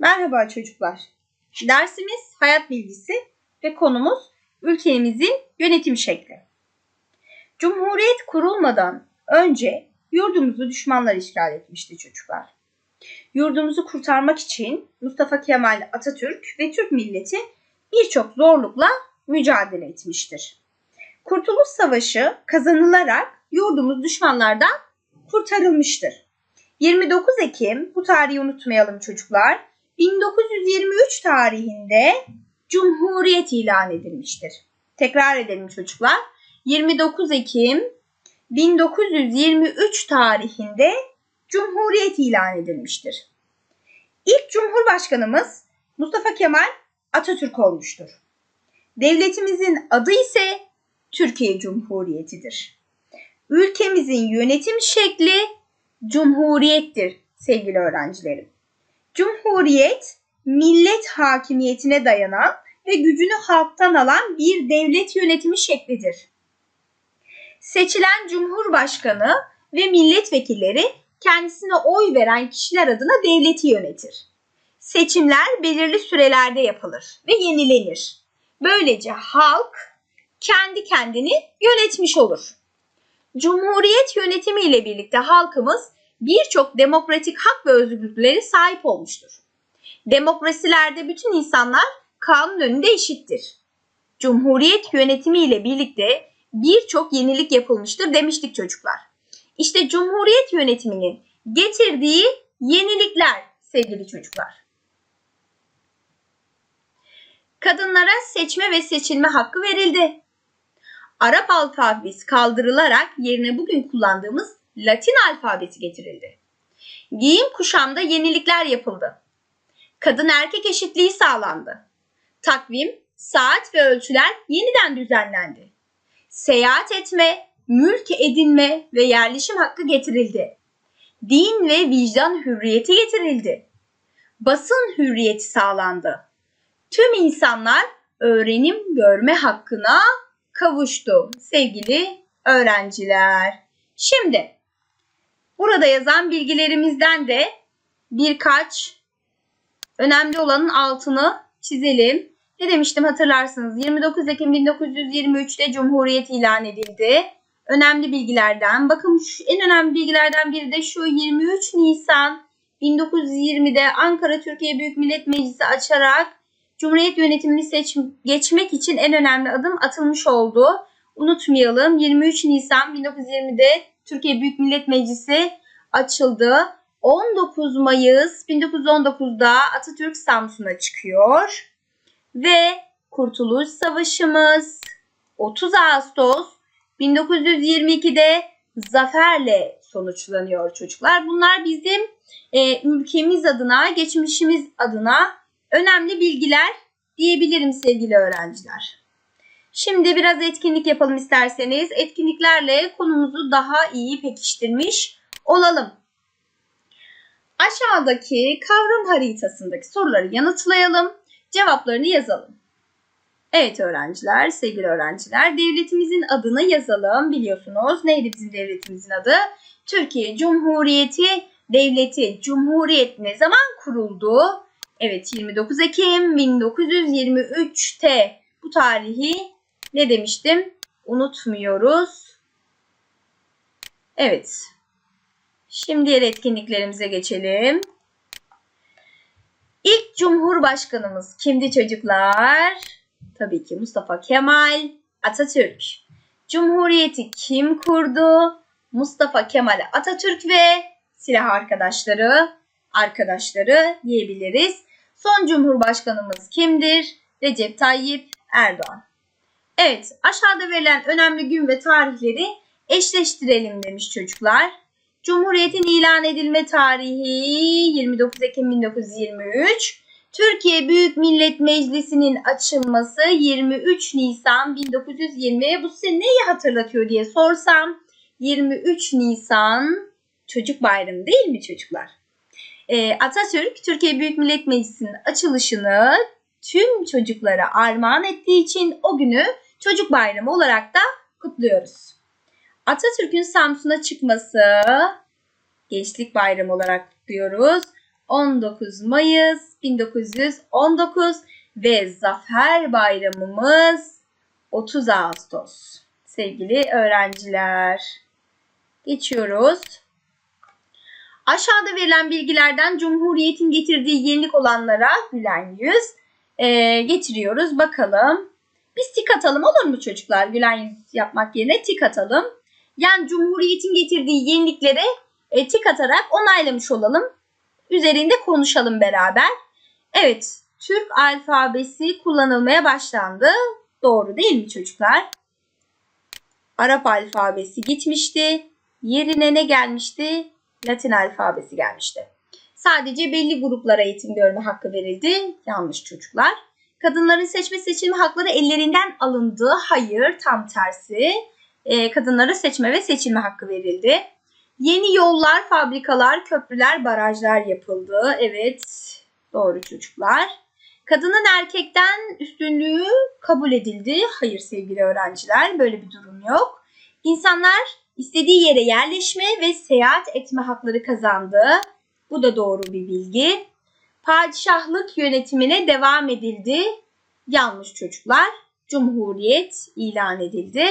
Merhaba çocuklar. Dersimiz hayat bilgisi ve konumuz ülkemizin yönetim şekli. Cumhuriyet kurulmadan önce yurdumuzu düşmanlar işgal etmişti çocuklar. Yurdumuzu kurtarmak için Mustafa Kemal Atatürk ve Türk milleti birçok zorlukla mücadele etmiştir. Kurtuluş Savaşı kazanılarak yurdumuz düşmanlardan kurtarılmıştır. 29 Ekim, bu tarihi unutmayalım çocuklar, 1923 tarihinde Cumhuriyet ilan edilmiştir. Tekrar edelim çocuklar. 29 Ekim 1923 tarihinde Cumhuriyet ilan edilmiştir. İlk Cumhurbaşkanımız Mustafa Kemal Atatürk olmuştur. Devletimizin adı ise Türkiye Cumhuriyeti'dir. Ülkemizin yönetim şekli Cumhuriyettir sevgili öğrencilerim. Cumhuriyet, millet hakimiyetine dayanan ve gücünü halktan alan bir devlet yönetimi şeklidir. Seçilen Cumhurbaşkanı ve milletvekilleri kendisine oy veren kişiler adına devleti yönetir. Seçimler belirli sürelerde yapılır ve yenilenir. Böylece halk kendi kendini yönetmiş olur. Cumhuriyet yönetimi ile birlikte halkımız birçok demokratik hak ve özgürlüklere sahip olmuştur. Demokrasilerde bütün insanlar kanun önünde eşittir. Cumhuriyet yönetimi ile birlikte birçok yenilik yapılmıştır demiştik çocuklar. İşte Cumhuriyet yönetiminin getirdiği yenilikler sevgili çocuklar. Kadınlara seçme ve seçilme hakkı verildi. Arap alfabesi kaldırılarak yerine bugün kullandığımız Latin alfabesi getirildi. Giyim kuşamda yenilikler yapıldı. Kadın erkek eşitliği sağlandı. Takvim, saat ve ölçüler yeniden düzenlendi. Seyahat etme, mülk edinme ve yerleşim hakkı getirildi. Din ve vicdan hürriyeti getirildi. Basın hürriyeti sağlandı. Tüm insanlar öğrenim görme hakkına kavuştu sevgili öğrenciler. Şimdi burada yazan bilgilerimizden de birkaç önemli olanın altını çizelim. Ne demiştim hatırlarsınız 29 Ekim 1923'te Cumhuriyet ilan edildi. Önemli bilgilerden bakın şu, en önemli bilgilerden biri de şu 23 Nisan 1920'de Ankara Türkiye Büyük Millet Meclisi açarak Cumhuriyet yönetimini seç, geçmek için en önemli adım atılmış oldu. Unutmayalım 23 Nisan 1920'de Türkiye Büyük Millet Meclisi açıldı. 19 Mayıs 1919'da Atatürk Samsun'a çıkıyor ve Kurtuluş Savaşımız 30 Ağustos 1922'de zaferle sonuçlanıyor çocuklar. Bunlar bizim e, ülkemiz adına, geçmişimiz adına önemli bilgiler diyebilirim sevgili öğrenciler. Şimdi biraz etkinlik yapalım isterseniz. Etkinliklerle konumuzu daha iyi pekiştirmiş olalım. Aşağıdaki kavram haritasındaki soruları yanıtlayalım. Cevaplarını yazalım. Evet öğrenciler, sevgili öğrenciler, devletimizin adını yazalım. Biliyorsunuz neydi bizim devletimizin adı? Türkiye Cumhuriyeti Devleti. Cumhuriyet ne zaman kuruldu? Evet 29 Ekim 1923'te bu tarihi ne demiştim? Unutmuyoruz. Evet. Şimdi diğer etkinliklerimize geçelim. İlk Cumhurbaşkanımız kimdi çocuklar? Tabii ki Mustafa Kemal Atatürk. Cumhuriyeti kim kurdu? Mustafa Kemal Atatürk ve silah arkadaşları, arkadaşları diyebiliriz. Son Cumhurbaşkanımız kimdir? Recep Tayyip Erdoğan. Evet, aşağıda verilen önemli gün ve tarihleri eşleştirelim demiş çocuklar. Cumhuriyetin ilan edilme tarihi 29 Ekim 1923. Türkiye Büyük Millet Meclisi'nin açılması 23 Nisan 1920. Bu size neyi hatırlatıyor diye sorsam 23 Nisan Çocuk Bayramı değil mi çocuklar? Ee, Atatürk Türkiye Büyük Millet Meclisi'nin açılışını tüm çocuklara armağan ettiği için o günü Çocuk Bayramı olarak da kutluyoruz. Atatürk'ün Samsun'a çıkması Gençlik Bayramı olarak kutluyoruz. 19 Mayıs 1919 ve Zafer Bayramımız 30 Ağustos. Sevgili öğrenciler. Geçiyoruz. Aşağıda verilen bilgilerden Cumhuriyet'in getirdiği yenilik olanlara gülen yüz e, getiriyoruz. Bakalım. Biz tik atalım olur mu çocuklar? Gülen yapmak yerine tik atalım. Yani Cumhuriyet'in getirdiği yeniliklere e, tik atarak onaylamış olalım. Üzerinde konuşalım beraber. Evet, Türk alfabesi kullanılmaya başlandı. Doğru değil mi çocuklar? Arap alfabesi gitmişti. Yerine ne gelmişti? Latin alfabesi gelmişti. Sadece belli gruplara eğitim görme hakkı verildi. Yanlış çocuklar. Kadınların seçme seçilme hakları ellerinden alındı. Hayır, tam tersi. Ee, kadınlara seçme ve seçilme hakkı verildi. Yeni yollar, fabrikalar, köprüler, barajlar yapıldı. Evet, doğru çocuklar. Kadının erkekten üstünlüğü kabul edildi. Hayır sevgili öğrenciler, böyle bir durum yok. İnsanlar istediği yere yerleşme ve seyahat etme hakları kazandı. Bu da doğru bir bilgi. Padişahlık yönetimine devam edildi. Yanlış çocuklar. Cumhuriyet ilan edildi.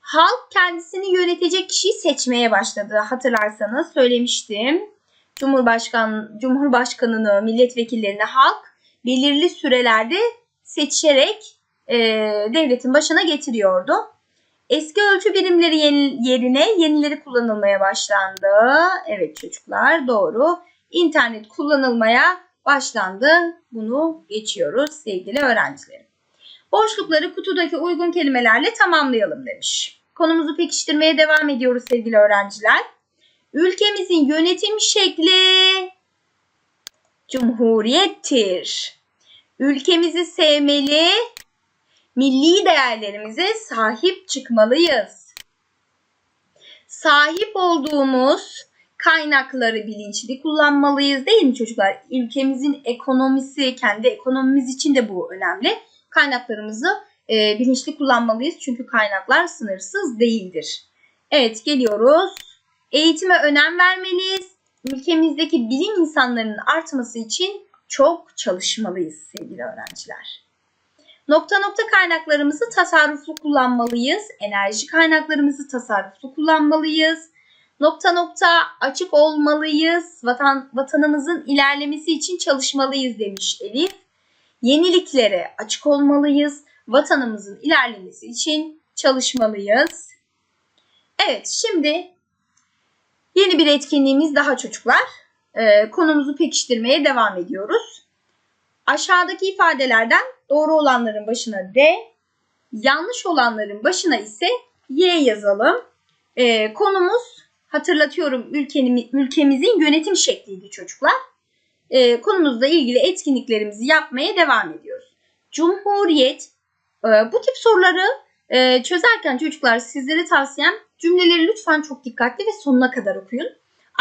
Halk kendisini yönetecek kişiyi seçmeye başladı. Hatırlarsanız söylemiştim. Cumhurbaşkan Cumhurbaşkanını, milletvekillerini halk belirli sürelerde seçerek e, devletin başına getiriyordu. Eski ölçü birimleri yeni- yerine yenileri kullanılmaya başlandı. Evet çocuklar doğru. İnternet kullanılmaya başlandı. Bunu geçiyoruz sevgili öğrencilerim. Boşlukları kutudaki uygun kelimelerle tamamlayalım demiş. Konumuzu pekiştirmeye devam ediyoruz sevgili öğrenciler. Ülkemizin yönetim şekli cumhuriyettir. Ülkemizi sevmeli, milli değerlerimize sahip çıkmalıyız. Sahip olduğumuz kaynakları bilinçli kullanmalıyız değil mi çocuklar? Ülkemizin ekonomisi, kendi ekonomimiz için de bu önemli. Kaynaklarımızı e, bilinçli kullanmalıyız çünkü kaynaklar sınırsız değildir. Evet geliyoruz. Eğitime önem vermeliyiz. Ülkemizdeki bilim insanlarının artması için çok çalışmalıyız sevgili öğrenciler. Nokta nokta kaynaklarımızı tasarruflu kullanmalıyız. Enerji kaynaklarımızı tasarruflu kullanmalıyız. Nokta nokta açık olmalıyız. Vatan, vatanımızın ilerlemesi için çalışmalıyız demiş Elif. Yeniliklere açık olmalıyız. Vatanımızın ilerlemesi için çalışmalıyız. Evet şimdi yeni bir etkinliğimiz daha çocuklar. Ee, konumuzu pekiştirmeye devam ediyoruz. Aşağıdaki ifadelerden doğru olanların başına D, yanlış olanların başına ise Y yazalım. Ee, konumuz hatırlatıyorum ülkenin, ülkemizin yönetim şekliydi çocuklar. Ee, konumuzla ilgili etkinliklerimizi yapmaya devam ediyoruz. Cumhuriyet e, bu tip soruları e, çözerken çocuklar sizlere tavsiyem cümleleri lütfen çok dikkatli ve sonuna kadar okuyun.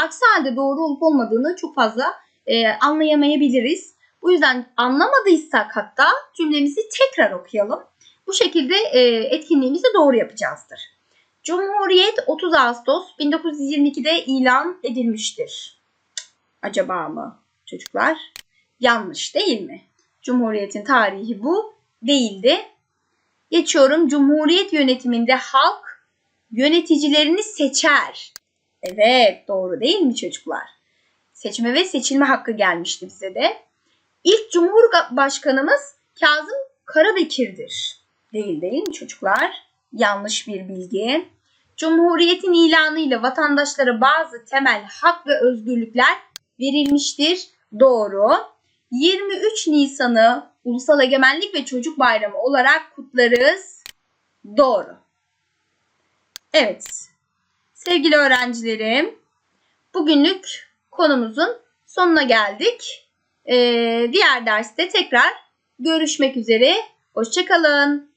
Aksi halde doğru olup olmadığını çok fazla e, anlayamayabiliriz. Bu yüzden anlamadıysak hatta cümlemizi tekrar okuyalım. Bu şekilde e, etkinliğimizi doğru yapacağızdır. Cumhuriyet 30 Ağustos 1922'de ilan edilmiştir. Acaba mı çocuklar? Yanlış değil mi? Cumhuriyetin tarihi bu değildi. Geçiyorum. Cumhuriyet yönetiminde halk yöneticilerini seçer. Evet doğru değil mi çocuklar? Seçme ve seçilme hakkı gelmişti bize de. İlk Cumhurbaşkanımız Kazım Karabekir'dir. Değil değil mi çocuklar? Yanlış bir bilgi. Cumhuriyetin ilanıyla vatandaşlara bazı temel hak ve özgürlükler verilmiştir. Doğru. 23 Nisan'ı Ulusal Egemenlik ve Çocuk Bayramı olarak kutlarız. Doğru. Evet. Sevgili öğrencilerim, bugünlük konumuzun sonuna geldik. Ee, diğer derste tekrar görüşmek üzere. Hoşçakalın.